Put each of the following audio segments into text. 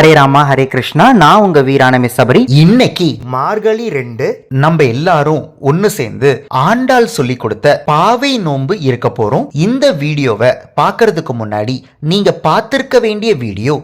ஹரே ராமா ஹரே கிருஷ்ணா. நான் உங்க வீரான மிஸ் சபரி. இன்னைக்கு மார்கழி ரெண்டு. நம்ம எல்லாரும் ஒன்னு சேர்ந்து ஆண்டாள் சொல்லி கொடுத்த பாவை நோன்பு இருக்க போறோம். இந்த வீடியோவை பார்க்கறதுக்கு முன்னாடி நீங்க பார்த்திருக்க வேண்டிய வீடியோ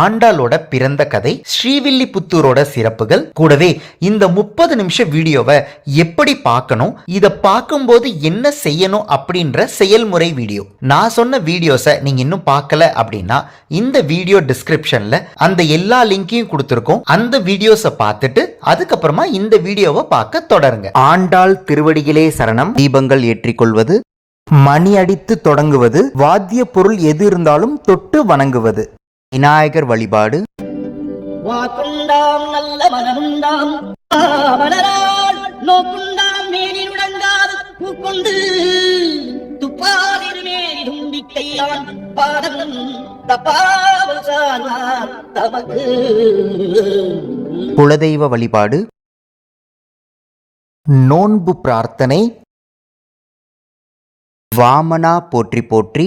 ஆண்டாளோட பிறந்த கதை ஸ்ரீவில்லிபுத்தூரோட சிறப்புகள். கூடவே இந்த முப்பது நிமிஷம் வீடியோவை எப்படி பார்க்கணும் இதை பார்க்கும்போது என்ன செய்யணும் அப்படின்ற செயல்முறை வீடியோ. நான் சொன்ன வீடியோஸை நீங்க இன்னும் பார்க்கல அப்படின்னா இந்த வீடியோ டிஸ்கிரிப்ஷன்ல அந்த எல்லா லிங்கையும் கொடுத்துருக்கோம். அந்த வீடியோஸை பார்த்துட்டு அதுக்கப்புறமா இந்த வீடியோவை பார்க்க தொடருங்க. ஆண்டாள் திருவடிகளே சரணம். தீபங்கள் ஏற்றிக்கொள்வது. மணி அடித்து தொடங்குவது. வாத்திய பொருள் எது இருந்தாலும் தொட்டு வணங்குவது. விநாயகர் வழிபாடு. வாக்குண்டாம் நல்ல மனமுண்டாம். மலரால் நோக்குண்டாம் மேனி நுடங்காது பூக்கொண்டு துப்பாதிருமேனி தும்பிக்கையான் பாதம் தப்பாவல் தமக்கு. குலதெய்வ வழிபாடு. நோன்பு பிரார்த்தனை. வாமனா போற்றி போற்றி.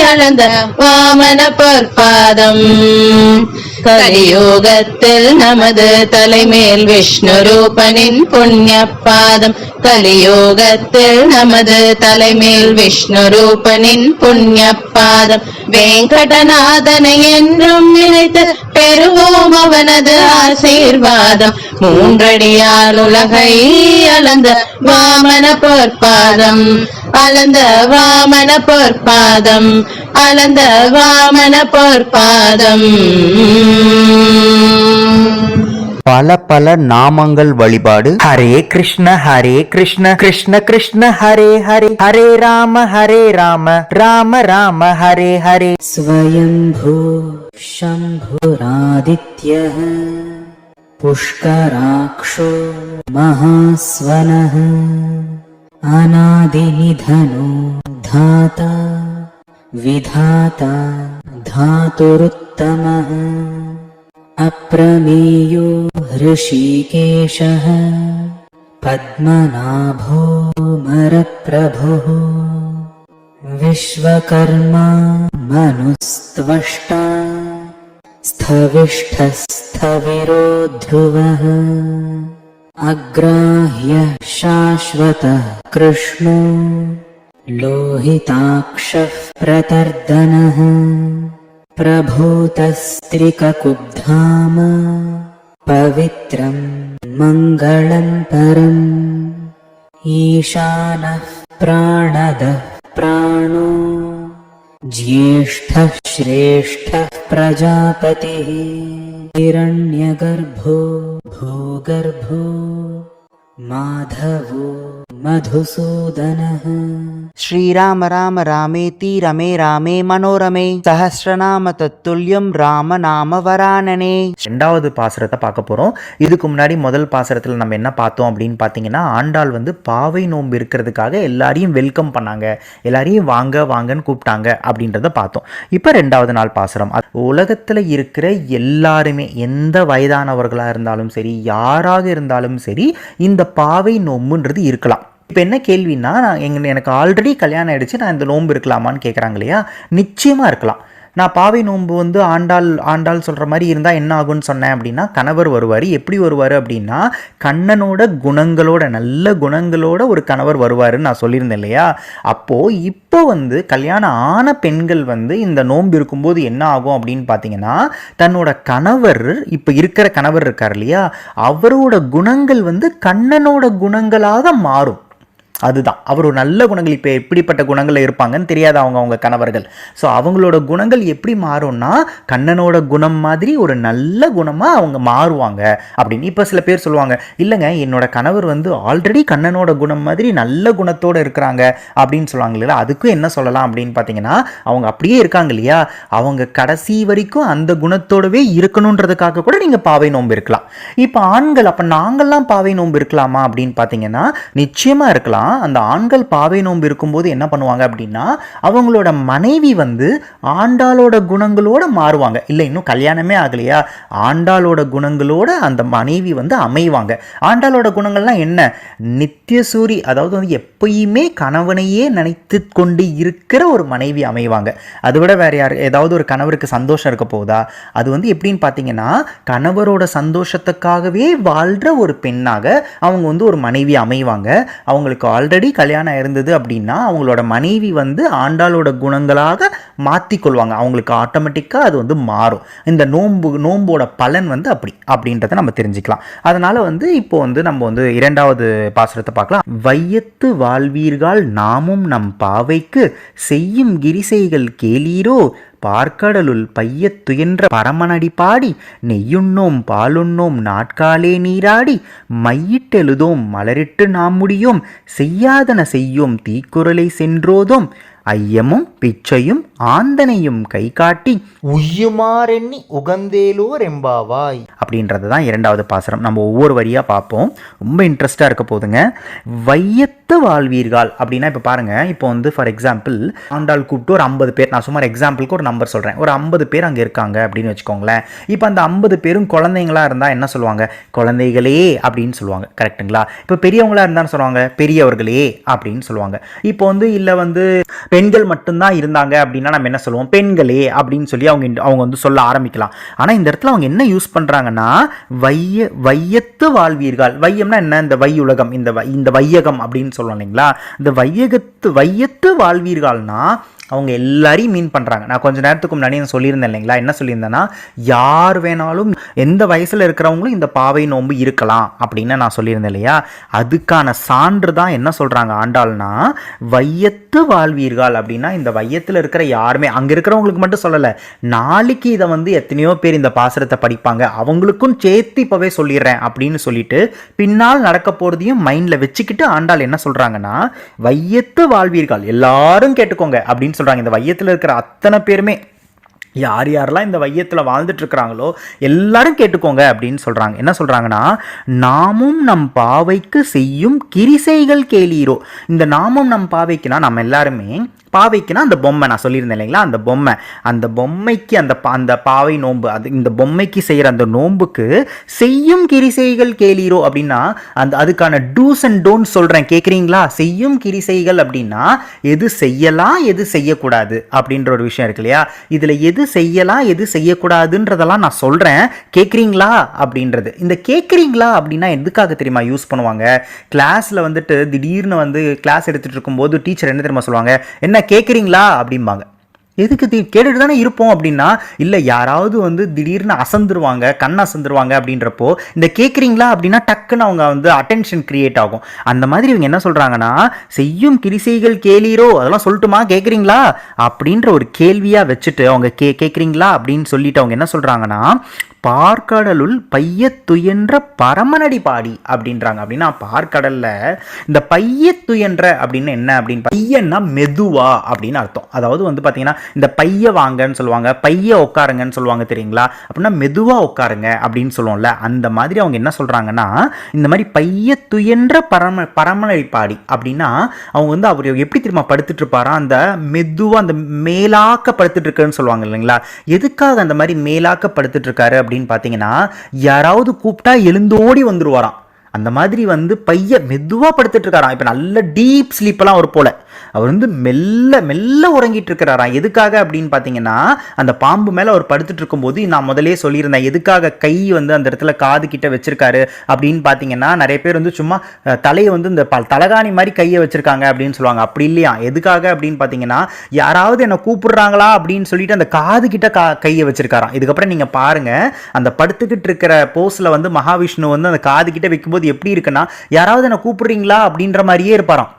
அளந்த வாமன பொற்பாதம் கலியோகத்தில் நமது தலைமேல் விஷ்ணு ரூபனின் புண்ணிய பாதம் கலியோகத்தில் நமது தலைமேல் விஷ்ணு ரூபனின் புண்ணிய பாதம் வேங்கடநாதனை என்றும் நினைத்து பெறுவோம் அவனது ஆசீர்வாதம். மூன்றடியால் உலகை அளந்த வாமன பொற்பாதம் அளந்த வாமன பொற்பாதம் அளந்த வாமன பொற்பாதம் பல பல நாமங்கள் வழிபாடு ஹரே கிருஷ்ண ஹரே கிருஷ்ண கிருஷ்ண கிருஷ்ண ஹரே ஹரே ஹரே ராம ஹரே ராம ராம ராம ஹரே ஹரே स्वयम्भू शम्भुरादित्यः पुष्कराक्षो महास्वनः अनादिनिधनो धाता विधाता धातुरुत्तमः। अप्रमेयो हृषीकेशः पद्मनाभो मरप्रभुः। विश्वकर्मा मनुस्त्वष्टा। स्थविष्ठस्थविरो ध्रुवः अग्राह्यः शाश्वतः कृष्णो लोहिताक्षः प्रतर्दनः प्रभूतस्त्रिककुब्धाम पवित्रम् मङ्गलम् परम्। ईशानः प्राणदः प्राणो ज्येष्ठः श्रेष्ठः प्रजापतिः हिरण्यगर्भो भूगर्भो माधवो मधुसूदनः ஸ்ரீராம ராம ராமேதி ரமே ராமே மனோரமே சஹஸ்ரநாம தத்துல்யம் ராம நாம வரானனே ரெண்டாவது பாசுரத்தை பார்க்க போறோம் இதுக்கு முன்னாடி முதல் பாசுரத்தில் நம்ம என்ன பார்த்தோம் அப்படின்னு பார்த்தீங்கன்னா ஆண்டாள் வந்து பாவை நோன்பு இருக்கிறதுக்காக எல்லாரையும் வெல்கம் பண்ணாங்க எல்லாரையும் வாங்க வாங்கன்னு கூப்பிட்டாங்க அப்படின்றத பார்த்தோம் இப்போ ரெண்டாவது நாள் பாசுரம் அது உலகத்தில் இருக்கிற எல்லாருமே எந்த வயதானவர்களாக இருந்தாலும் சரி யாராக இருந்தாலும் சரி இந்த பாவை நோம்புன்றது இருக்கலாம் இப்போ என்ன கேள்வின்னா நான் எங்க எனக்கு ஆல்ரெடி கல்யாணம் ஆகிடுச்சு நான் இந்த நோன்பு இருக்கலாமான்னு கேட்குறாங்க இல்லையா? நிச்சயமாக இருக்கலாம். நான் பாவை நோன்பு வந்து ஆண்டாள் ஆண்டாள் சொல்கிற மாதிரி இருந்தால் என்ன ஆகும்னு சொன்னேன் அப்படின்னா கணவர் வருவார். எப்படி வருவார் அப்படின்னா கண்ணனோட குணங்களோட நல்ல குணங்களோட ஒரு கணவர் வருவாருன்னு நான் சொல்லியிருந்தேன் இல்லையா? அப்போது இப்போ வந்து கல்யாணம் ஆன பெண்கள் வந்து இந்த நோன்பு இருக்கும்போது என்ன ஆகும் அப்படின்னு பார்த்தீங்கன்னா தன்னோட கணவர் இப்போ இருக்கிற கணவர் இருக்கார் இல்லையா? அவரோட குணங்கள் வந்து கண்ணனோட குணங்களாக மாறும். அதுதான். அவர் ஒரு நல்ல குணங்கள் இப்போ எப்படிப்பட்ட குணங்களில் இருப்பாங்கன்னு தெரியாது அவங்க அவங்க கணவர்கள். ஸோ அவங்களோட குணங்கள் எப்படி மாறும்னா கண்ணனோட குணம் மாதிரி ஒரு நல்ல குணமாக அவங்க மாறுவாங்க அப்படின்னு இப்போ சில பேர் சொல்லுவாங்க. இல்லைங்க என்னோட கணவர் வந்து ஆல்ரெடி கண்ணனோட குணம் மாதிரி நல்ல குணத்தோடு இருக்கிறாங்க அப்படின்னு சொல்லுவாங்க இல்லையா? அதுக்கும் என்ன சொல்லலாம் அப்படின்னு பார்த்தீங்கன்னா அவங்க அப்படியே இருக்காங்க இல்லையா? அவங்க கடைசி வரைக்கும் அந்த குணத்தோடவே இருக்கணுன்றதுக்காக கூட நீங்கள் பாவை நோன்பு இருக்கலாம். இப்போ ஆண்கள் அப்போ நாங்கள்லாம் பாவை நோன்பு இருக்கலாமா அப்படின்னு பார்த்தீங்கன்னா நிச்சயமாக இருக்கலாம். அந்த ஆண்கள் பாவை நோன்பு இருக்கும்போது என்ன பண்ணுவாங்க அப்படின்னா அவங்களோட மனைவி வந்து ஆண்டாளோட குணங்களோட மாறுவாங்க. இல்லை இன்னும் கல்யாணமே ஆகலையா? ஆண்டாளோட குணங்களோட அந்த மனைவி வந்து அமைவாங்க. ஆண்டாளோட குணங்கள்லாம் என்ன? நித்தியசூரி அதாவது வந்து எப்பயுமே கணவனையே நினைத்து கொண்டு இருக்கிற ஒரு மனைவி அமைவாங்க. அதை விட வேற யார் ஏதாவது ஒரு கணவருக்கு சந்தோஷம் இருக்க போதா அது வந்து எப்படின்னு பார்த்தீங்கன்னா கணவரோட சந்தோஷத்துக்காகவே வாழ்கிற ஒரு பெண்ணாக அவங்க வந்து ஒரு மனைவி அமைவாங்க. அவங்களுக்கு ஆல்ரெடி கல்யாணம் இருந்தது அப்படின்னா அவங்களோட மனைவி வந்து ஆண்டாளோட குணங்களாக மாற்றிக்கொள்வாங்க அவங்களுக்கு ஆட்டோமேட்டிக்காக அது வந்து மாறும். இந்த நோன்பு நோம்போட பலன் வந்து அப்படி அப்படின்றத நம்ம தெரிஞ்சுக்கலாம். அதனால் வந்து இப்போ வந்து நம்ம வந்து இரண்டாவது பாசுரத்தை பார்க்கலாம். வையத்து வாழ்வீர்கள் நாமும் நம் பாவைக்கு செய்யும் கிரிசைகள் கேளீரோ பார்க்கடலுள் பையத் துயன்ற பரமனடி பாடி நெய்யுண்ணோம் பாலுண்ணோம் நாட்காலே நீராடி மையிட்டெழுதோம் மலரிட்டு நாம் முடியோம் செய்யாதன செய்யோம் தீக்குறளை சென்றோதோம். ஐயமும் பிச்சையும் ஆந்தனையும் கை காட்டி உய்யுமாறெண்ணி உகந்தேலோர் எம்பாவாய். அப்படின்றது தான் இரண்டாவது பாசுரம். நம்ம ஒவ்வொரு வரியாக பார்ப்போம். ரொம்ப இன்ட்ரெஸ்டாக இருக்க போதுங்க வையத்து வாழ்வீர்கள் அப்படின்னா இப்போ பாருங்கள் இப்போ வந்து ஃபார் எக்ஸாம்பிள் ஆண்டாள் கூப்பிட்டு ஒரு ஐம்பது பேர் நான் சுமார் எக்ஸாம்பிளுக்கு ஒரு நம்பர் சொல்கிறேன் ஒரு ஐம்பது பேர் அங்கே இருக்காங்க அப்படின்னு வச்சுக்கோங்களேன். இப்போ அந்த ஐம்பது பேரும் குழந்தைங்களா இருந்தால் என்ன சொல்லுவாங்க? குழந்தைகளே அப்படின்னு சொல்லுவாங்க. கரெக்ட்டுங்களா இப்போ பெரியவங்களா இருந்தான்னு சொல்லுவாங்க? பெரியவர்களே அப்படின்னு சொல்லுவாங்க. இப்போ வந்து இல்லை வந்து பெண்கள் மட்டும்தான் இருந்தாங்க அப்படின்னா நம்ம என்ன சொல்லுவோம்? பெண்களே அப்படின்னு சொல்லி அவங்க அவங்க வந்து சொல்ல ஆரம்பிக்கலாம். ஆனால் இந்த இடத்துல அவங்க என்ன யூஸ் பண்ணுறாங்கன்னா வைய வையத்து வாழ்வீர்கள். வையம்னா என்ன? இந்த வையுலகம் இந்த வை- இந்த வையகம் அப்படின்னு சொல்லுவோம் இல்லைங்களா? இந்த வையகத்து வையத்து வாழ்வீர்கள்னா அவங்க எல்லாரையும் மீன் பண்ணுறாங்க நான் கொஞ்ச நேரத்துக்கு முன்னாடி நான் சொல்லியிருந்தேன் இல்லைங்களா? என்ன சொல்லியிருந்தேன்னா யார் வேணாலும் எந்த வயசில் இருக்கிறவங்களும் இந்த பாவை நோன்பு இருக்கலாம் அப்படின்னு நான் சொல்லியிருந்தேன் இல்லையா? அதுக்கான சான்று தான் என்ன சொல்கிறாங்க ஆண்டாள்னா வையத்து வாழ்வீர்கள் அப்படின்னா இந்த வையத்தில் இருக்கிற யாருமே அங்கே இருக்கிறவங்களுக்கு மட்டும் சொல்லலை நாளைக்கு இதை வந்து எத்தனையோ பேர் இந்த பாசுரத்தை படிப்பாங்க. அவங்களுக்கும் சேர்த்து இப்போவே சொல்லிடுறேன் அப்படின்னு சொல்லிட்டு பின்னால் நடக்க போகிறதையும் மைண்டில் வச்சுக்கிட்டு ஆண்டாள் என்ன சொல்கிறாங்கன்னா வையத்து வாழ்வீர்கள். எல்லாரும் கேட்டுக்கோங்க அப்படின்னு சொல்கிறாங்க இந்த வையத்தில் இருக்கிற அத்தனை பேருமே யார் யாரெல்லாம் இந்த வையத்தில் வாழ்ந்துட்டு இருக்கிறாங்களோ எல்லாரும் கேட்டுக்கோங்க அப்படின்னு சொல்கிறாங்க என்ன சொல்கிறாங்கன்னா நாமும் நம் பாவைக்கு செய்யும் கிரிசைகள் கேளீரோ. இந்த நாமும் நம் பாவைக்குனா நம்ம எல்லாருமே பாவைக்குன்னா அந்த பொம்மை நான் சொல்லியிருந்தேன் இல்லைங்களா? அந்த பொம்மை. அந்த பொம்மைக்கு அந்த பா- அந்த பாவை நோன்பு அது இந்த பொம்மைக்கு செய்கிற அந்த நோன்புக்கு செய்யும் கிரிசைகள் கேளீரோ அப்படின்னா அந்த அதுக்கான டூஸ் அண்ட் டோன்ட் சொல்கிறேன் கேட்குறீங்களா? செய்யும் கிரிசைகள் அப்படின்னா எது செய்யலாம் எது செய்யக்கூடாது அப்படின்ற ஒரு விஷயம் இருக்கு இல்லையா? இதில் எது செய்யலாம் எது செய்யக்கூடாதுன்றதெல்லாம் நான் சொல்கிறேன் கேட்குறீங்களா அப்படின்றது. இந்த கேட்குறீங்களா அப்படின்னா எதுக்காக தெரியுமா யூஸ் பண்ணுவாங்க? கிளாஸில் வந்துட்டு திடீர்னு வந்து கிளாஸ் எடுத்துகிட்டு இருக்கும்போது டீச்சர் என்ன தெரியுமா சொல்லுவாங்க? என்ன கேட்குறீங்களா அப்படிம்பாங்க. எதுக்கு தீ கேட்டுட்டு தானே இருப்போம் அப்படின்னா இல்லை யாராவது வந்து திடீர்னு அசந்துருவாங்க கண் அசந்துருவாங்க அப்படின்றப்போ இந்த கேட்குறீங்களா அப்படின்னா டக்குன்னு அவங்க வந்து அட்டென்ஷன் கிரியேட் ஆகும். அந்த மாதிரி இவங்க என்ன சொல்கிறாங்கன்னா செய்யும் கிரிசைகள் கேளீரோ அதெல்லாம் சொல்லட்டுமா கேட்குறீங்களா அப்படின்ற ஒரு கேள்வியாக வச்சுட்டு அவங்க கே கேட்குறீங்களா அப்படின்னு சொல்லிட்டு அவங்க என்ன சொல்கிறாங்கன்னா பார்க்கடலுள் பைய துயன்ற பரமனடி பாடி அப்படின்றாங்க. அப்படின்னா பார்க்கடலில் இந்த பைய துயன்ற அப்படின்னு என்ன அப்படின்னு பையன்னா மெதுவா அப்படின்னு அர்த்தம். அதாவது வந்து பார்த்தீங்கன்னா இந்த பைய வாங்கன்னு சொல்லுவாங்க பைய உட்காருங்கன்னு சொல்லுவாங்க தெரியுங்களா? அப்படின்னா மெதுவாக உட்காருங்க அப்படின்னு சொல்லுவோம்ல அந்த மாதிரி அவங்க என்ன சொல்றாங்கன்னா இந்த மாதிரி பைய துயன்ற பரம பரமனடி பாடி அப்படின்னா அவங்க வந்து அவர் எப்படி தெரியுமா படுத்துட்டு இருப்பாரா அந்த மெதுவாக அந்த மேலாக்க படுத்துட்டு இருக்குன்னு சொல்லுவாங்க இல்லைங்களா? எதுக்காக அந்த மாதிரி மேலாக்க படுத்துட்டு இருக்காரு அப்படின்னு பார்த்தீங்கன்னா யாராவது கூப்பிட்டா எழுந்தோடி வந்துருவாராம். அந்த மாதிரி வந்து பைய மெதுவாக படுத்துட்டு இருக்காராம் இப்போ நல்ல டீப் ஸ்லீப்பெல்லாம் அவர் போல. அவர் வந்து மெல்ல மெல்ல உறங்கிட்டு இருக்கிறாராம் எதுக்காக அப்படின்னு பார்த்தீங்கன்னா அந்த பாம்பு மேலே அவர் படுத்துட்டு இருக்கும்போது நான் முதலே சொல்லியிருந்தேன் எதுக்காக கை வந்து அந்த இடத்துல காது கிட்ட வச்சிருக்காரு அப்படின்னு பார்த்தீங்கன்னா நிறைய பேர் வந்து சும்மா தலையை வந்து இந்த பல் தலகாணி மாதிரி கையை வச்சிருக்காங்க அப்படின்னு சொல்லுவாங்க. அப்படி இல்லையா? எதுக்காக அப்படின்னு பார்த்தீங்கன்னா யாராவது என்னை கூப்பிடுறாங்களா அப்படின்னு சொல்லிட்டு அந்த காது கிட்ட கா கையை வச்சிருக்காராம். இதுக்கப்புறம் நீங்கள் பாருங்கள் அந்த படுத்துக்கிட்டு இருக்கிற போஸில் வந்து மகாவிஷ்ணு வந்து அந்த காது கிட்ட வைக்கும்போது எப்படி இருக்குன்னா யாராவது என்னை கூப்பிடுறீங்களா அப்படின்ற மாதிரியே இருப்பாராம்.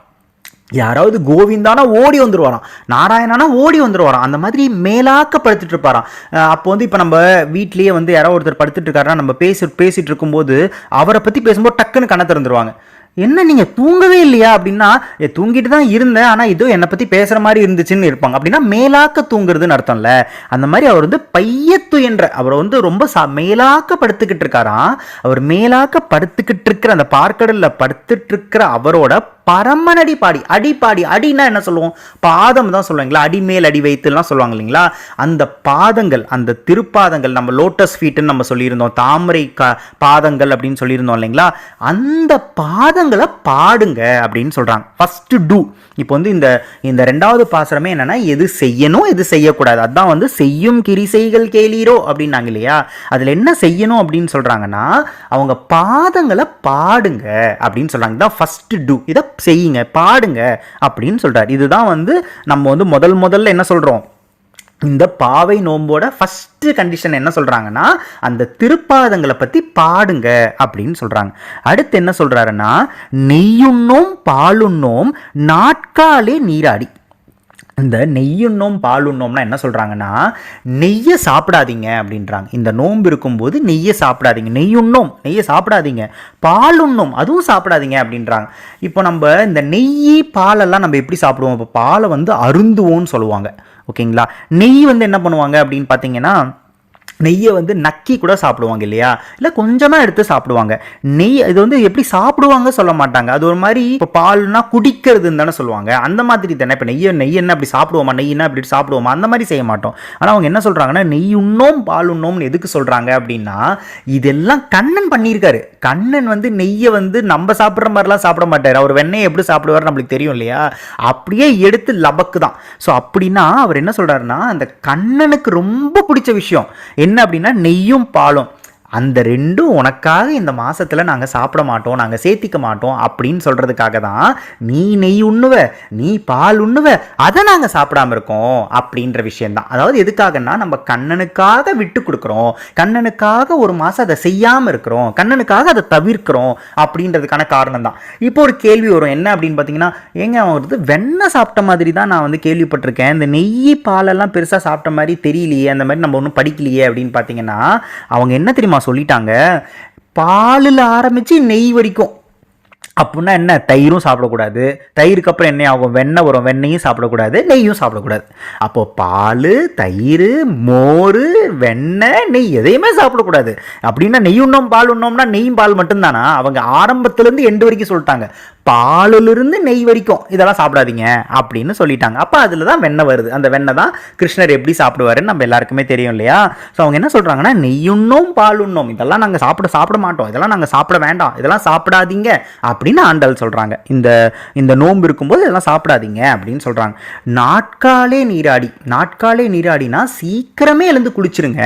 யாராவது கோவிந்தானா ஓடி வந்துருவாராம். நாராயணனா ஓடி வந்துருவாராம். அந்த மாதிரி மேலாக்க படுத்துட்டு இருப்பாராம் அப்போ வந்து இப்போ நம்ம வீட்லேயே வந்து யாரோ ஒருத்தர் படுத்துட்டு இருக்காருன்னா நம்ம பேசி பேசிட்டு இருக்கும்போது அவரை பற்றி பேசும்போது டக்குன்னு கண்ணை திறந்துருவாங்க. என்ன நீங்கள் தூங்கவே இல்லையா அப்படின்னா தூங்கிட்டு தான் இருந்தேன் ஆனால் இதோ என்னை பற்றி பேசுகிற மாதிரி இருந்துச்சுன்னு இருப்பாங்க. அப்படின்னா மேலாக்க தூங்குறதுன்னு அர்த்தம்ல. அந்த மாதிரி அவர் வந்து பையத்து என்ற அவர் வந்து ரொம்ப சா மேலாக்க படுத்துக்கிட்டு இருக்காராம். அவர் மேலாக்க படுத்துக்கிட்டு இருக்கிற அந்த பார்க்கடலில் படுத்துட்டு இருக்கிற அவரோட பரமனடி பாடி அடிப்பாடி அடின்னா என்ன சொல்லுவோம்? பாதம் தான் சொல்லுவாங்களா? அடி மேல் அடி வைத்துலாம் சொல்லுவாங்க இல்லைங்களா? அந்த பாதங்கள் அந்த திருப்பாதங்கள் நம்ம லோட்டஸ் ஃபீட்டுன்னு நம்ம சொல்லியிருந்தோம். தாமரை கா பாதங்கள் அப்படின்னு சொல்லியிருந்தோம் இல்லைங்களா? அந்த பாதங்களை பாடுங்க அப்படின்னு சொல்கிறாங்க ஃபஸ்ட்டு டூ இப்போ வந்து இந்த இந்த ரெண்டாவது பாசுரமே என்னென்னா எது செய்யணும் எது செய்யக்கூடாது. அதுதான் வந்து செய்யும் கிரிசைகள் கேளீரோ அப்படின்னாங்க இல்லையா? அதில் என்ன செய்யணும் அப்படின்னு சொல்கிறாங்கன்னா அவங்க பாதங்களை பாடுங்க அப்படின்னு சொல்கிறாங்க தான் ஃபஸ்ட்டு டூ இதை செய்யுங்க பாடுங்க அப்படின்னு சொல்கிறார் இதுதான் வந்து நம்ம வந்து முதல் முதல்ல என்ன சொல்கிறோம் இந்த பாவை நோம்போட ஃபஸ்ட்டு கண்டிஷன் என்ன சொல்கிறாங்கன்னா அந்த திருப்பாதங்களை பற்றி பாடுங்க அப்படின்னு சொல்கிறாங்க அடுத்து என்ன சொல்கிறாருன்னா நெய்யுண்ணோம் பாலுண்ணோம் நாட்காலே நீராடி. இந்த நெய்யுண்ணோம் பாலுண்ணோம்னா என்ன சொல்கிறாங்கன்னா நெய்யை சாப்பிடாதீங்க அப்படின்றாங்க. இந்த நோம்பு இருக்கும்போது நெய்யை சாப்பிடாதீங்க. நெய்யுண்ணோம் நெய்யை சாப்பிடாதீங்க. பாலுண்ணோம் அதுவும் சாப்பிடாதீங்க அப்படின்றாங்க. இப்போ நம்ம இந்த நெய் பாலெல்லாம் நம்ம எப்படி சாப்பிடுவோம்? இப்போ பாலை வந்து அருந்துவோம்னு சொல்லுவாங்க. ஓகேங்களா? நெய் வந்து என்ன பண்ணுவாங்க அப்படின்னு பார்த்தீங்கன்னா நெய்யை வந்து நக்கி கூட சாப்பிடுவாங்க இல்லையா? இல்லை கொஞ்சமாக எடுத்து சாப்பிடுவாங்க. நெய் இது வந்து எப்படி சாப்பிடுவாங்க சொல்ல மாட்டாங்க. அது ஒரு மாதிரி இப்போ பால்னா குடிக்கிறதுன்னு தானே சொல்லுவாங்க. அந்த மாதிரி தானே. இப்போ நெய்யை நெய் என்ன அப்படி சாப்பிடுவோமா? நெய்னா இப்படி சாப்பிடுவோமா? அந்த மாதிரி செய்ய மாட்டோம். ஆனால் அவங்க என்ன சொல்கிறாங்கன்னா நெய் உண்ணோம் பால் உண்ணோம்னு எதுக்கு சொல்கிறாங்க அப்படின்னா இதெல்லாம் கண்ணன் பண்ணியிருக்காரு. கண்ணன் வந்து நெய்யை வந்து நம்ம சாப்பிட்ற மாதிரிலாம் சாப்பிட மாட்டார். அவர் வெண்ணெய் எப்படி சாப்பிடுவார் நம்மளுக்கு தெரியும் இல்லையா? அப்படியே எடுத்து லபக்கு தான் ஸோ அப்படின்னா அவர் என்ன சொல்கிறாருன்னா அந்த கண்ணனுக்கு ரொம்ப பிடிச்ச விஷயம். என்ன அப்படின்னா நெய்யும் பாலும். அந்த ரெண்டும் உனக்காக இந்த மாதத்தில் நாங்கள் சாப்பிட மாட்டோம் நாங்கள் சேர்த்திக்க மாட்டோம் அப்படின்னு சொல்கிறதுக்காக தான் நீ நெய் உண்ணுவ நீ பால் உண்ணுவ அதை நாங்கள் சாப்பிடாம இருக்கோம் அப்படின்ற விஷயந்தான் அதாவது எதுக்காகன்னா நம்ம கண்ணனுக்காக விட்டு கொடுக்குறோம் கண்ணனுக்காக ஒரு மாதம் அதை செய்யாமல் இருக்கிறோம் கண்ணனுக்காக அதை தவிர்க்கிறோம் அப்படின்றதுக்கான காரணம் தான் இப்போ ஒரு கேள்வி வரும் என்ன அப்படின்னு பார்த்தீங்கன்னா ஏங்க வந்து வெண்ணெய் சாப்பிட்ட மாதிரி தான் நான் வந்து கேள்விப்பட்டிருக்கேன். இந்த நெய் பாலெல்லாம் பெருசாக சாப்பிட்ட மாதிரி தெரியலையே அந்த மாதிரி நம்ம ஒன்றும் படிக்கலையே அப்படின்னு பார்த்தீங்கன்னா அவங்க என்ன தெரியுமா சொல்லிட்டாங்க. பாலில் ஆரம்பித்து நெய் வரைக்கும் அப்படின்னா என்ன? தயிரும் சாப்பிடக்கூடாது. தயிருக்கு அப்புறம் என்ன ஆகும்? வெண்ணெய் வரும். வெண்ணையும் சாப்பிடக்கூடாது. நெய்யும் சாப்பிடக்கூடாது. அப்போ பால் தயிர் மோர் வெண்ணெய் நெய் எதையுமே சாப்பிடக்கூடாது. அப்படின்னா நெய் உண்ணோம் பால் உண்ணோம்னா நெய்யும் பால் மட்டும்தானா? அவங்க ஆரம்பத்துலேருந்து எண்டு வரைக்கும் சொல்லிட்டாங்க. பாலிலிருந்து நெய் வரைக்கும் இதெல்லாம் சாப்பிடாதீங்க அப்படின்னு சொல்லிட்டாங்க. அப்போ அதில் தான் வெண்ணெய் வருது. அந்த வெண்ணெய் தான் கிருஷ்ணர் எப்படி சாப்பிடுவாருன்னு நம்ம எல்லாருக்குமே தெரியும் இல்லையா? ஸோ அவங்க என்ன சொல்கிறாங்கன்னா நெய்யுண்ணோம் பாலுண்ணோம். இதெல்லாம் நாங்கள் சாப்பிட சாப்பிட மாட்டோம். இதெல்லாம் நாங்கள் சாப்பிட வேண்டாம். இதெல்லாம் சாப்பிடாதீங்க அப்படின்னு ஆண்டல் சொல்கிறாங்க இந்த இந்த நோன்பு இருக்கும்போது இதெல்லாம் சாப்பிடாதீங்க அப்படின்னு சொல்கிறாங்க நாட்காலே நீராடி நாட்காலே நீராடினா சீக்கிரமே எழுந்து குளிச்சிருங்க.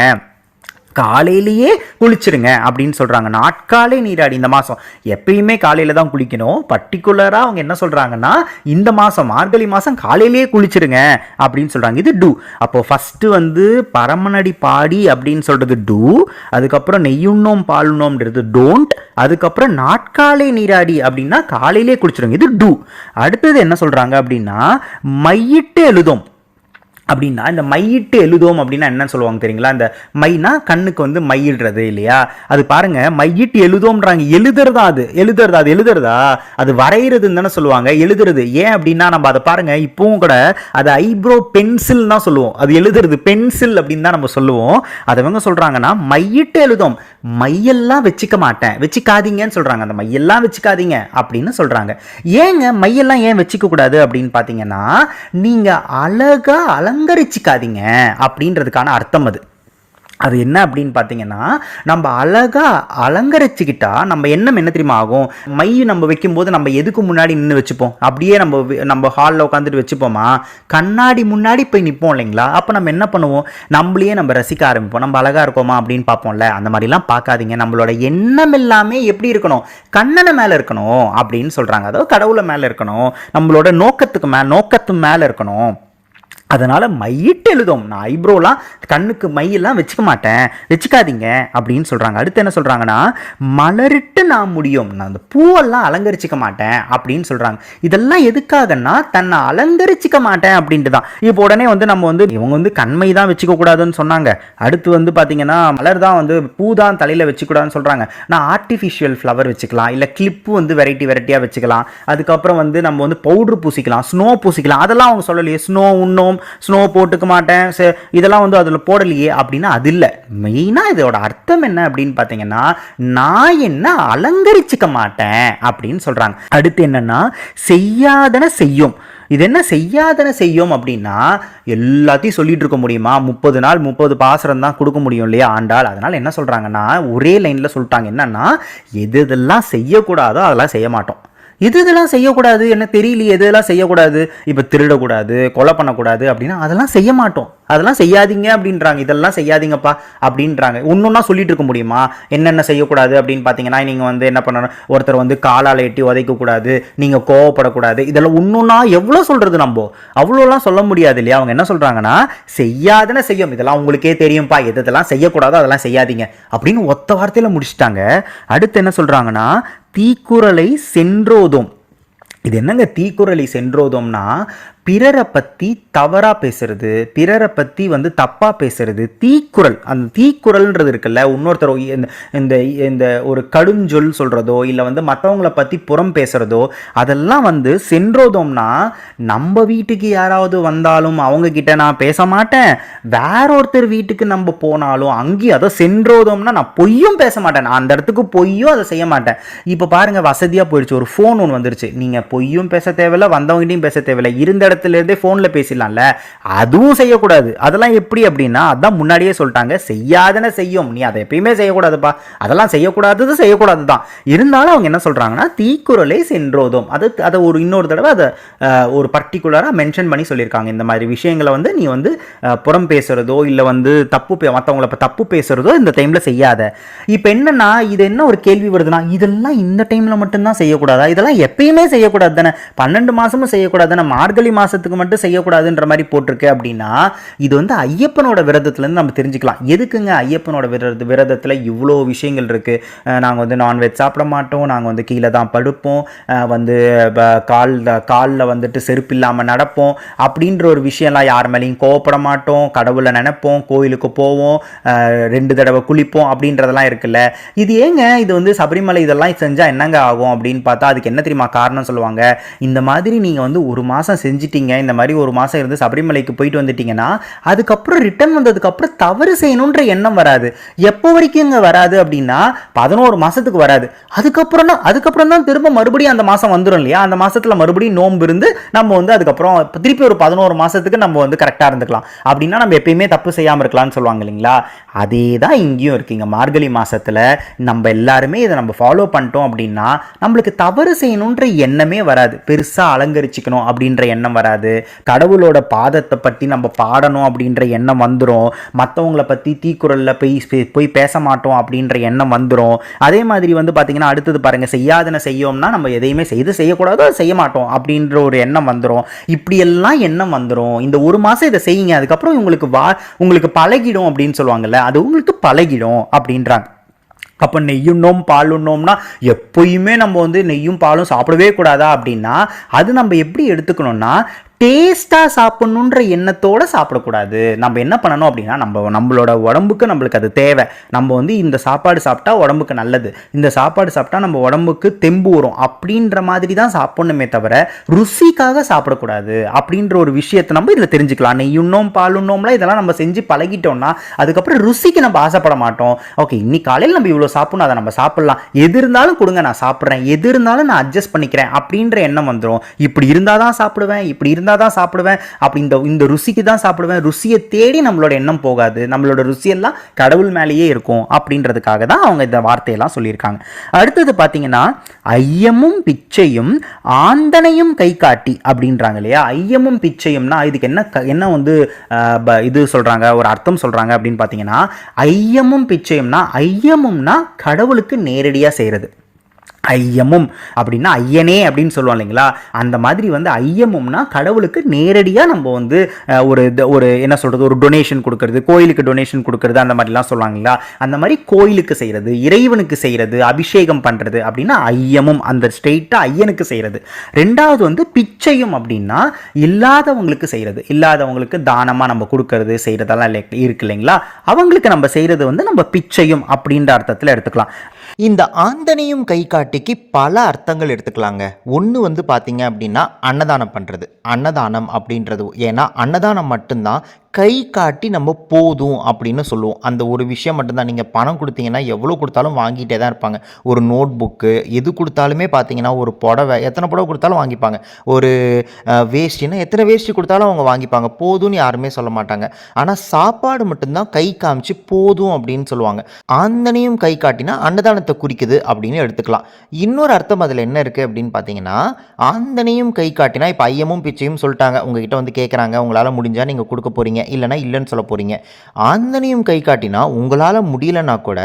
காலையிலேயே குளிச்சிருங்க அப்படின்னு சொல்கிறாங்க நாட்காலே நீராடி இந்த மாதம் எப்பயுமே காலையில் தான் குளிக்கணும். பர்டிகுலராக அவங்க என்ன சொல்கிறாங்கன்னா இந்த மாதம் மார்கழி மாதம் காலையிலேயே குளிச்சிருங்க அப்படின்னு சொல்கிறாங்க இது டூ அப்போ ஃபஸ்ட்டு வந்து பரமநடி பாடி அப்படின்னு சொல்கிறது டூ அதுக்கப்புறம் நெய்யுண்ணோம் பாலுண்ணோம்ன்றது டோன்ட் அதுக்கப்புறம் நாட்காலே நீராடி அப்படின்னா காலையிலேயே குளிச்சிருங்க. இது டூ அடுத்தது என்ன சொல்கிறாங்க அப்படின்னா மையிட்டு எழுதும். அப்படின்னா இந்த மையிட்டு எழுதோம் அப்படின்னா என்னன்னு சொல்லுவாங்க தெரியுங்களா? இந்த மைனா கண்ணுக்கு வந்து மையிடுறது இல்லையா? அது பாருங்க மையிட்டு எழுதோம்ன்றாங்க. எழுதுறதா அது? எழுதுறதா அது? எழுதுறதா? அது வரைகிறதுன்னு தானே சொல்லுவாங்க. எழுதுறது. ஏன் அப்படின்னா நம்ம அதை பாருங்க இப்பவும் கூட அது ஐப்ரோ பென்சில் தான் சொல்லுவோம். அது எழுதுறது பென்சில் அப்படின்னு தான் நம்ம சொல்லுவோம். அதை இவங்க சொல்றாங்கன்னா மையிட்டு எழுதோம். மையெல்லாம் வச்சுக்க மாட்டேன். வச்சுக்காதீங்கன்னு சொல்றாங்க. அந்த மையெல்லாம் வச்சுக்காதீங்க அப்படின்னு சொல்றாங்க. ஏங்க மையெல்லாம் ஏன் வச்சுக்க கூடாது அப்படின்னு பார்த்தீங்கன்னா நீங்க அழகா அலங்கரிச்சுக்காதீங்க அப்படின்றதுக்கான அர்த்தம் அது. அது என்ன அப்படின்னு பார்த்தீங்கன்னா நம்ம அழகா அலங்கரிச்சுக்கிட்டா நம்ம எண்ணம் என்ன தெரியுமா ஆகும்? மை நம்ம வைக்கும்போது நம்ம எதுக்கு முன்னாடி நின்று வச்சுப்போம்? அப்படியே நம்ம நம்ம ஹாலில் உட்காந்துட்டு வச்சுப்போமா? கண்ணாடி முன்னாடி போய் நிற்போம் இல்லைங்களா? அப்போ நம்ம என்ன பண்ணுவோம்? நம்மளையே நம்ம ரசிக்க ஆரம்பிப்போம். நம்ம அழகாக இருக்கோமா அப்படின்னு பார்ப்போம்ல? அந்த மாதிரிலாம் பார்க்காதீங்க. நம்மளோட எண்ணம் எல்லாமே எப்படி இருக்கணும்? கண்ணனை மேலே இருக்கணும் அப்படின்னு சொல்கிறாங்க அதாவது கடவுளை மேலே இருக்கணும். நம்மளோட நோக்கத்துக்கு மே நோக்கத்து மேலே இருக்கணும். அதனால் மையிட்டு எழுதும். நான் ஐப்ரோலாம் கண்ணுக்கு மையெல்லாம் வச்சுக்க மாட்டேன். வச்சுக்காதீங்க அப்படின்னு சொல்கிறாங்க அடுத்து என்ன சொல்கிறாங்கன்னா மலரிட்டு நான் முடியும். நான் அந்த பூவெல்லாம் அலங்கரிச்சிக்க மாட்டேன் அப்படின்னு சொல்கிறாங்க இதெல்லாம் எதுக்காகன்னா தன்னை அலங்கரிச்சிக்க மாட்டேன் அப்படின்ட்டு தான். இப்போ உடனே வந்து நம்ம வந்து இவங்க வந்து கண்மை தான் வச்சுக்க கூடாதுன்னு சொன்னாங்க. அடுத்து வந்து பார்த்தீங்கன்னா மலர் தான் வந்து பூ தான் தலையில் வச்சுக்கூடாதுன்னு சொல்கிறாங்க நான் ஆர்டிஃபிஷியல் ஃப்ளவர் வச்சுக்கலாம். இல்லை கிளிப்பு வந்து வெரைட்டி வெரைட்டியாக வச்சுக்கலாம். அதுக்கப்புறம் வந்து நம்ம வந்து பவுட்ரு பூசிக்கலாம். ஸ்னோ பூசிக்கலாம். அதெல்லாம் அவங்க சொல்லலையே. ஸ்னோ உண்ணோம் ஸ்னோ போட்டுக்க மாட்டேன். சே- இதெல்லாம் வந்து அதில் போடலையே அப்படின்னா அது இல்லை. மெயினாக இதோட அர்த்தம் என்ன அப்படின்னு பார்த்தீங்கன்னா நான் என்ன அலங்கரிச்சுக்க மாட்டேன் அப்படின்னு சொல்கிறாங்க அடுத்து என்னென்னா செய்யாதன செய்யும். இது என்ன செய்யாதன செய்யும் அப்படின்னா எல்லாத்தையும் சொல்லிட்டு இருக்க முடியுமா? முப்பது நாள் முப்பது பாசரம் தான் கொடுக்க முடியும் இல்லையா ஆண்டாள்? அதனால் என்ன சொல்கிறாங்கன்னா ஒரே லைனில் சொல்லிட்டாங்க. என்னன்னா எது எதெல்லாம் செய்யக்கூடாதோ அதெல்லாம் செய்ய மாட்டோம். எது இதெல்லாம் செய்யக்கூடாது? என்ன தெரியலையே எது இதெல்லாம் செய்யக்கூடாது? இப்போ திருடக்கூடாது கொலை பண்ணக்கூடாது அப்படின்னா அதெல்லாம் செய்ய மாட்டோம். அதெல்லாம் செய்யாதீங்க அப்படின்றாங்க. இதெல்லாம் செய்யாதீங்கப்பா அப்படின்றாங்க. ஒன்றுன்னா சொல்லிட்டு இருக்க முடியுமா? என்னென்ன செய்யக்கூடாது அப்படின்னு பார்த்தீங்கன்னா நீங்கள் வந்து என்ன பண்ணணும்? ஒருத்தர் வந்து காலால் எட்டி உதைக்கக்கூடாது நீங்கள் கோவப்படக்கூடாது. இதெல்லாம் ஒன்றுன்னா எவ்வளோ சொல்கிறது நம்ம? அவ்வளோலாம் சொல்ல முடியாது இல்லையா? அவங்க என்ன சொல்கிறாங்கன்னா செய்யாதன செய்யும். இதெல்லாம் உங்களுக்கே தெரியும்ப்பா எது இதெல்லாம் செய்யக்கூடாதோ அதெல்லாம் செய்யாதீங்க. அப்படின்னு ஒத்த வார்த்தையில் முடிச்சிட்டாங்க. அடுத்து என்ன சொல்கிறாங்கன்னா தீக்குறளை சென்றோதும். இது என்னங்க தீக்குறளை சென்றோதும்னா பிறரை பற்றி தவறாக பேசுறது பிறரை பற்றி வந்து தப்பாக பேசுறது தீக்குறள். அந்த தீக்குறள்ன்றது இருக்குல்ல இன்னொருத்தர் இந்த- இந்த இந்த ஒரு கடுஞ்சொல் சொல்கிறதோ இல்லை வந்து மற்றவங்கள பற்றி புறம் பேசுகிறதோ அதெல்லாம் வந்து சென்றோதோம்னா நம்ம வீட்டுக்கு யாராவது வந்தாலும் அவங்கக்கிட்ட நான் பேச மாட்டேன். வேற ஒருத்தர் வீட்டுக்கு நம்ம போனாலும் அங்கேயும் அதை சென்றோதோம்னா நான் பொய்யும் பேச மாட்டேன். நான் அந்த இடத்துக்கு பொய்யும் அதை செய்ய மாட்டேன். இப்போ பாருங்கள் வசதியாக போயிடுச்சு ஒரு ஃபோன் ஒன்று வந்துருச்சு. நீங்கள் பொய்யும் பேச தேவையில்ல வந்தவங்ககிட்டையும் பேச தேவையில்ல. இருந்த இடத்துல இடத்துலேருந்தே ஃபோனில் பேசிடலாம்ல? அதுவும் செய்யக்கூடாது. அதெல்லாம் எப்படி அப்படின்னா அதான் முன்னாடியே சொல்லிட்டாங்க. செய்யாதன செய்யும். நீ அதை எப்பயுமே செய்யக்கூடாதுப்பா. அதெல்லாம் செய்யக்கூடாதது செய்யக்கூடாது தான் இருந்தாலும் அவங்க என்ன சொல்கிறாங்கன்னா தீக்குறளை சென்றோதும். அது அதை ஒரு இன்னொரு தடவை அதை ஒரு பர்டிகுலராக மென்ஷன் பண்ணி சொல்லியிருக்காங்க. இந்த மாதிரி விஷயங்களை வந்து நீ வந்து புறம் பேசுகிறதோ இல்லை வந்து தப்பு பே மற்றவங்கள இப்போ தப்பு பேசுகிறதோ இந்த டைமில் செய்யாத. இப்போ என்னன்னா இது என்ன ஒரு கேள்வி வருதுன்னா இதெல்லாம் இந்த டைமில் மட்டும்தான் செய்யக்கூடாதா? இதெல்லாம் எப்பயுமே செய்யக்கூடாது தானே பன்னெண்டு மாதமும் செய்யக்கூடாது தானே மார்கழி மாதத்துக்கு மட்டும் செய்யக்கூடாதுன்ற மாதிரி போட்டிருக்கு அப்படின்னா இது வந்து ஐயப்பனோட விரதத்துலேருந்து நம்ம தெரிஞ்சுக்கலாம். எதுக்குங்க ஐயப்பனோட விரத விரதத்தில் இவ்வளோ விஷயங்கள் இருக்குது நாங்கள் வந்து நான்வெஜ் சாப்பிட மாட்டோம். நாங்கள் வந்து கீழே தான் படுப்போம். வந்து கால் காலில் வந்துட்டு செருப்பு இல்லாமல் நடப்போம். அப்படின்ற ஒரு விஷயம்லாம் யார் மேலேயும் கோவப்பட மாட்டோம். கடவுளை நினைப்போம். கோயிலுக்கு போவோம். ரெண்டு தடவை குளிப்போம் அப்படின்றதெல்லாம் இருக்குல்ல. இது ஏங்க? இது வந்து சபரிமலை இதெல்லாம் செஞ்சால் என்னங்க ஆகும் அப்படின்னு பார்த்தா அதுக்கு என்ன தெரியுமா காரணம் சொல்லுவாங்க? இந்த மாதிரி நீங்கள் வந்து ஒரு மாதம் செஞ்சு செஞ்சிட்டிங்க இந்த மாதிரி ஒரு மாதம் இருந்து சபரிமலைக்கு போயிட்டு வந்துட்டீங்கன்னா அதுக்கப்புறம் ரிட்டர்ன் வந்ததுக்கப்புறம் தவறு செய்யணுன்ற எண்ணம் வராது. எப்போ வரைக்கும் இங்கே வராது அப்படின்னா பதினோரு மாதத்துக்கு வராது. அதுக்கப்புறம் தான் அதுக்கப்புறம் தான் திரும்ப மறுபடியும் அந்த மாதம் வந்துடும் இல்லையா? அந்த மாதத்தில் மறுபடியும் நோம்பு இருந்து நம்ம வந்து அதுக்கப்புறம் திருப்பி ஒரு பதினோரு மாதத்துக்கு நம்ம வந்து கரெக்டாக இருந்துக்கலாம். அப்படின்னா நம்ம எப்பயுமே தப்பு செய்யாமல் இருக்கலாம்னு சொல்லுவாங்க இல்லைங்களா? அதே தான் இங்கேயும் இருக்குங்க மார்கழி மாதத்தில் நம்ம எல்லாருமே இதை நம்ம ஃபாலோ பண்ணிட்டோம் அப்படின்னா நம்மளுக்கு தவறு செய்யணுன்ற எண்ணமே வராது. பெருசாக அலங்கரிச்சுக்கணும் அப்படின்ற எண்ணம் வராது. கடவுளோட பாதத்தை பற்றி நம்ம பாடணும் அப்படின்ற எண்ணம் வந்துடும் மற்றவங்கள பற்றி தீக்குறளில் போய் போய் பேச மாட்டோம் அப்படின்ற எண்ணம் வந்துடும் அதே மாதிரி வந்து பார்த்தீங்கன்னா அடுத்தது பாருங்கள் செய்யாதன செய்யோம்னா நம்ம எதையுமே செய்து செய்யக்கூடாதோ அதை செய்ய மாட்டோம் அப்படின்ற ஒரு எண்ணம் வந்துடும் இப்படியெல்லாம் எண்ணம் வந்துடும் இந்த ஒரு மாதம் இதை செய்யுங்க அதுக்கப்புறம் உங்களுக்கு வா உங்களுக்கு பழகிடும் அப்படின்னு சொல்லுவாங்கல்ல அது உங்களுக்கு பழகிடும் அப்படின்றாங்க. அப்போ நெய்யுண்ணோம் பாலுண்ணோம்னா எப்பயுமே நம்ம வந்து நெய்யும் பாலும் சாப்பிடவே கூடாதா அப்படின்னா அது நம்ம எப்படி எடுத்துக்கணும்னா டேஸ்ட்டாக சாப்பிட்ணுன்ற எண்ணத்தோடு சாப்பிடக்கூடாது. நம்ம என்ன பண்ணணும் அப்படின்னா நம்ம நம்மளோட உடம்புக்கு நம்மளுக்கு அது தேவை. நம்ம வந்து இந்த சாப்பாடு சாப்பிட்டா உடம்புக்கு நல்லது. இந்த சாப்பாடு சாப்பிட்டா நம்ம உடம்புக்கு தெம்பு வரும். அப்படின்ற மாதிரி தான் சாப்பிட்ணுமே தவிர ருசிக்காக சாப்பிடக்கூடாது அப்படின்ற ஒரு விஷயத்தை நம்ம இதில் தெரிஞ்சுக்கலாம். நெய்யுண்ணோம் பாலுண்ணோம்லாம் இதெல்லாம் நம்ம செஞ்சு பழகிட்டோம்னா அதுக்கப்புறம் ருசிக்கு நம்ம ஆசைப்பட மாட்டோம். ஓகே இன்னைக்கு காலையில் நம்ம இவ்வளோ சாப்பிட்ணும் அதை நம்ம சாப்பிட்லாம். எது இருந்தாலும் கொடுங்க நான் சாப்பிட்றேன். எது இருந்தாலும் நான் அட்ஜஸ்ட் பண்ணிக்கிறேன் அப்படின்ற எண்ணம் வந்துடும் இப்படி இருந்தால் தான் சாப்பிடுவேன் இப்படி இருந்தால் இருந்தால் தான் சாப்பிடுவேன். அப்படி இந்த இந்த ருசிக்கு தான் சாப்பிடுவேன். ருசியை தேடி நம்மளோட எண்ணம் போகாது. நம்மளோட ருசியெல்லாம் கடவுள் மேலேயே இருக்கும் அப்படின்றதுக்காக தான் அவங்க இந்த வார்த்தையெல்லாம் சொல்லியிருக்காங்க. அடுத்தது பார்த்தீங்கன்னா ஐயமும் பிச்சையும் ஆந்தனையும் கை காட்டி அப்படின்றாங்க இல்லையா? ஐயமும் பிச்சையும்னா இதுக்கு என்ன க- என்ன வந்து இது சொல்றாங்க? ஒரு அர்த்தம் சொல்றாங்க அப்படின்னு பார்த்தீங்கன்னா ஐயமும் பிச்சையும்னா ஐயமும்னா கடவுளுக்கு நேரடியாக செய்கிறது ஐயமும் அப்படின்னா ஐயனே அப்படின்னு சொல்லுவோம் இல்லைங்களா? அந்த மாதிரி வந்து ஐயமும்னா கடவுளுக்கு நேரடியாக நம்ம வந்து ஒரு இது- ஒரு என்ன சொல்கிறது ஒரு டொனேஷன் கொடுக்கறது கோயிலுக்கு டொனேஷன் கொடுக்கறது அந்த மாதிரிலாம் சொல்லுவாங்களா அந்த மாதிரி கோயிலுக்கு செய்கிறது இறைவனுக்கு செய்கிறது அபிஷேகம் பண்ணுறது அப்படின்னா ஐயமும் அந்த ஸ்ட்ரெயிட்டாக ஐயனுக்கு செய்கிறது ரெண்டாவது வந்து பிச்சையும் அப்படின்னா இல்லாதவங்களுக்கு செய்கிறது இல்லாதவங்களுக்கு தானமாக நம்ம கொடுக்கறது செய்கிறதெல்லாம் இல்லை இருக்கு இல்லைங்களா? அவங்களுக்கு நம்ம செய்கிறது வந்து நம்ம பிச்சையும் அப்படின்ற அர்த்தத்தில் எடுத்துக்கலாம். இந்த ஆந்தனையும் கை காட்டிக்கு பல அர்த்தங்கள் எடுத்துக்கலாங்க. ஒன்று வந்து பார்த்தீங்க அப்படின்னா அன்னதானம் பண்ணுறது அன்னதானம் அப்படின்றது. ஏன்னா அன்னதானம் மட்டும்தான் கை காட்டி நம்ம போதும் அப்படின்னு சொல்லுவோம். அந்த ஒரு விஷயம் மட்டும்தான். நீங்கள் பணம் கொடுத்தீங்கன்னா எவ்வளோ கொடுத்தாலும் வாங்கிட்டே தான் இருப்பாங்க. ஒரு நோட் புக்கு எது கொடுத்தாலுமே பார்த்தீங்கன்னா ஒரு புடவை எத்தனை புடவை கொடுத்தாலும் வாங்கிப்பாங்க. ஒரு வேஷ்டினா எத்தனை வேஷ்டி கொடுத்தாலும் அவங்க வாங்கிப்பாங்க. போதும்னு யாருமே சொல்ல மாட்டாங்க. ஆனால் சாப்பாடு மட்டும்தான் கை காமிச்சு போதும் அப்படின்னு சொல்லுவாங்க. ஆந்தனையும் கை காட்டினா அன்னதானத்தை குறிக்குது அப்படின்னு எடுத்துக்கலாம். இன்னொரு அர்த்தம் அதில் என்ன இருக்குது அப்படின்னு பார்த்தீங்கன்னா ஆந்தனையும் கை காட்டினா இப்போ ஐயமும் பிச்சையும் சொல்லிட்டாங்க. உங்ககிட்ட வந்து கேட்குறாங்க உங்களால் முடிஞ்சால் நீங்கள் கொடுக்க போகிறீங்க இல்லைனா இல்லைன்னு சொல்ல போகிறீங்க ஆந்தனையும் கை காட்டினா உங்களால் முடியலன்னா கூட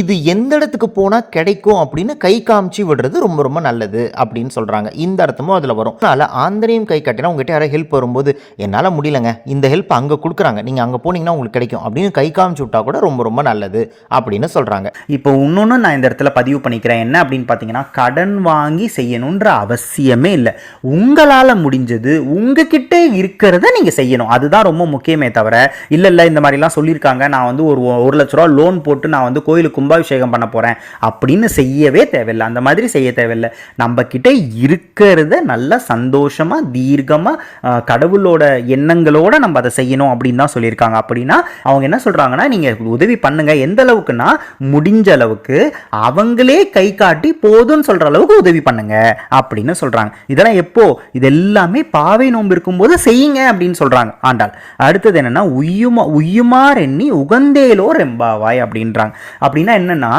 இது எந்த இடத்துக்கு போனால் கிடைக்கும் அப்படின்னு கை காமிச்சு விடுறது ரொம்ப ரொம்ப நல்லது அப்படின்னு சொல்கிறாங்க இந்த அர்த்தமும் அதில் வரும். அதனால் ஆந்தனையும் கை காட்டினா உங்ககிட்ட யாராவது ஹெல்ப் வரும்போது என்னால் முடியலங்க இந்த ஹெல்ப் அங்கே கொடுக்குறாங்க நீங்கள் அங்கே போனீங்கன்னா உங்களுக்கு கிடைக்கும் அப்படின்னு கை காமிச்சு விட்டா கூட ரொம்ப ரொம்ப நல்லது அப்படின்னு சொல்கிறாங்க இப்போ இன்னொன்று நான் இந்த இடத்துல பதிவு பண்ணிக்கிறேன். என்ன அப்படின்னு பார்த்தீங்கன்னா கடன் வாங்கி செய்யணுன்ற அவசியமே இல்லை. உங்களால் முடிஞ்சது உங்ககிட்ட இருக்கிறத நீங்கள் செய்யணும். அதுதான் ரொம்ப முக்கியம். தவிர இல்லை இல்லை இந்த மாதிரிலாம் சொல்லியிருக்காங்க. நான் வந்து ஒரு ஒரு லட்ச ரூபா லோன் போட்டு நான் வந்து கோயிலுக்கு கும்பாபிஷேகம் பண்ண போகிறேன் அப்படின்னு செய்யவே தேவையில்லை. அந்த மாதிரி செய்ய தேவையில்லை. நம்ம கிட்ட இருக்கிறத நல்லா சந்தோஷமாக தீர்க்கமாக கடவுளோட எண்ணங்களோட நம்ம அதை செய்யணும் அப்படின்னு தான் சொல்லியிருக்காங்க. அப்படின்னா அவங்க என்ன சொல்கிறாங்கன்னா நீங்கள் உதவி பண்ணுங்க. எந்த அளவுக்குன்னா முடிஞ்ச அளவுக்கு அவங்களே கை காட்டி போதும்னு சொல்கிற அளவுக்கு உதவி பண்ணுங்க அப்படின்னு சொல்கிறாங்க இதெல்லாம் எப்போ? இது எல்லாமே பாவை நோன்பு இருக்கும்போது செய்யுங்க அப்படின்னு சொல்கிறாங்க ஆண்டாள். அடுத்தது என்னென்னா உய்யுமா உய்யுமார் எண்ணி உகந்தேலோ ரெம்பாவாய் அப்படின்றாங்க. அப்படின்னா என்னென்னா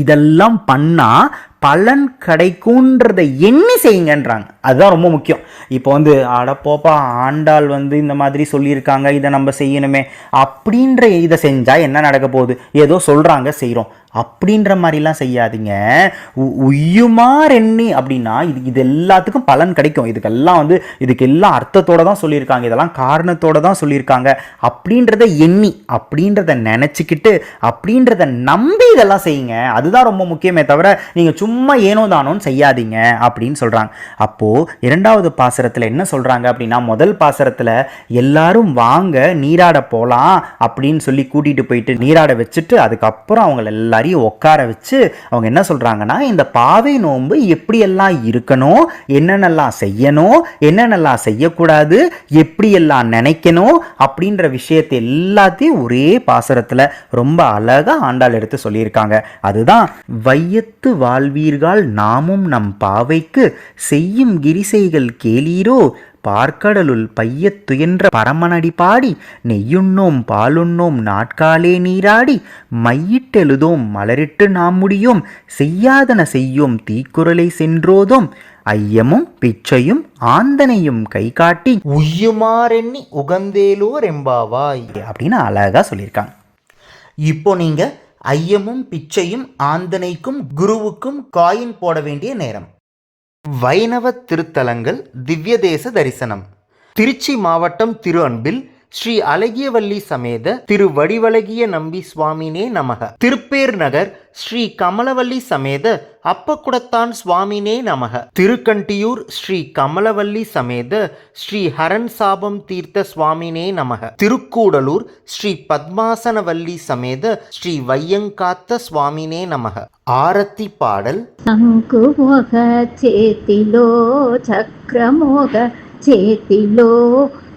இதெல்லாம் பண்ணால் பலன் கிடைக்குன்றதை எண்ணி செய்யுங்கன்றாங்க. அதுதான் ரொம்ப முக்கியம். இப்போ வந்து அடப்போப்பா ஆண்டாள் வந்து இந்த மாதிரி சொல்லியிருக்காங்க இதை நம்ம செய்யணுமே அப்படின்ற இதை செஞ்சால் என்ன நடக்க போகுது? ஏதோ சொல்கிறாங்க செய்கிறோம் அப்படின்ற மாதிரிலாம் செய்யாதீங்க. உ- உய்யுமார் எண்ணி அப்படின்னா இது இது எல்லாத்துக்கும் பலன் கிடைக்கும். இதுக்கெல்லாம் வந்து இதுக்கு எல்லாம் அர்த்தத்தோட தான் சொல்லியிருக்காங்க. இதெல்லாம் காரணத்தோட தான் சொல்லியிருக்காங்க. அப்படின்றத எண்ணி அப்படின்றத நினச்சிக்கிட்டு அப்படின்றத நம்பி இதெல்லாம் செய்யுங்க. அதுதான் ரொம்ப முக்கியமே தவிர நீங்கள் சும்மா ஏனோ தானோன்னு செய்யாதீங்க அப்படின்னு சொல்கிறாங்க அப்போது இரண்டாவது பாசரத்தில் என்ன சொல்கிறாங்க அப்படின்னா முதல் பாசரத்தில் எல்லாரும் வாங்க நீராட போகலாம் அப்படின்னு சொல்லி கூட்டிகிட்டு போயிட்டு நீராட வச்சுட்டு அதுக்கப்புறம் அவங்கள எல்லாரையும் உட்கார வச்சு அவங்க என்ன சொல்கிறாங்கன்னா இந்த பாவை நோன்பு எப்படியெல்லாம் இருக்கணும் என்னென்னலாம் செய்யணும் என்னென்னலாம் செய்யக்கூடாது எப்படியெல்லாம் நினைக்கணும் அப்படின்ற விஷயத்தை எல்லாத்தையும் ஒரே பாசரத்தில் ரொம்ப அழகாக ஆண்டாள் எடுத்து சொல்லியிருக்காங்க. அதுதான் வையத்து வாழ்வீர்கள் நாமும் நம் பாவைக்கு செய்யும் கிரிசைகள் கேளீரோ பார்க்கடலுள் பையத் துயன்ற பரமனடி பாடி நெய்யுண்ணோம் பாலுண்ணோம் நாட்காலே நீராடி மையிட்டெழுதோம் மலரிட்டு நாம் முடியோம் செய்யாதன செய்யோம் தீக்குறளை சென்றோதோம் ஐயமும் பிச்சையும் ஆந்தனையும் கை காட்டி உய்யுமாறெண்ணி உகந்தேலோ ரெம்பாவாய் அப்படின்னு அழகா சொல்லியிருக்காங்க. இப்போ நீங்க ஐயமும் பிச்சையும் ஆந்தனைக்கும் குருவுக்கும் காயின் போட வேண்டிய நேரம். வைணவ திருத்தலங்கள் திவ்ய தேச தரிசனம். திருச்சி மாவட்டம் திரு அன்பில் ஸ்ரீ அழகியவல்லி சமேத திரு வடிவழகிய நம்பி சுவாமினே நமக. திருப்பேர் நகர் ஸ்ரீ கமலவல்லி சமேத அப்பக்குடத்தான் சுவாமினே நமக திருக்கண்டியூர் ஸ்ரீ கமலவல்லி சமேத ஸ்ரீ ஹரன் சாபம் தீர்த்த சுவாமினே நமக திருக்கூடலூர் ஸ்ரீ பத்மாசனவல்லி சமேத ஸ்ரீ வையங்காத்த சுவாமினே நமக ஆரத்தி பாடல் శంకుమొగ చేతిలో చక్రమొగ చేతిలో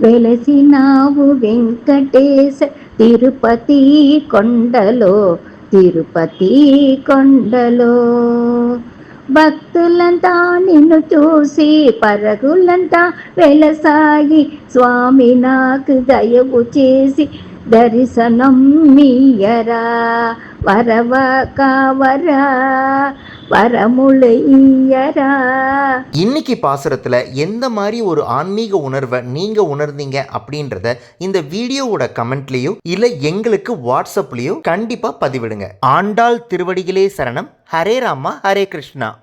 వెలసినావు వెంకటేశ తిరుపతి కొండలో తిరుపతి కొండలో. భక్తులంతా నిన్ను చూసి పరగులంతా వెలసాగి స్వామి నాకు దయవు చేసి దర్శనం మీయరా వరవ కావరా. இன்னைக்கு பாசுரத்தில் எந்த மாதிரி ஒரு ஆன்மீக உணர்வை நீங்கள் உணர்ந்தீங்க அப்படின்றத இந்த வீடியோவோட கமெண்ட்லேயோ இல்லை எங்களுக்கு வாட்ஸ்அப்லேயோ கண்டிப்பாக பதிவிடுங்க. ஆண்டாள் திருவடிகளே சரணம். ஹரே ராமா ஹரே கிருஷ்ணா.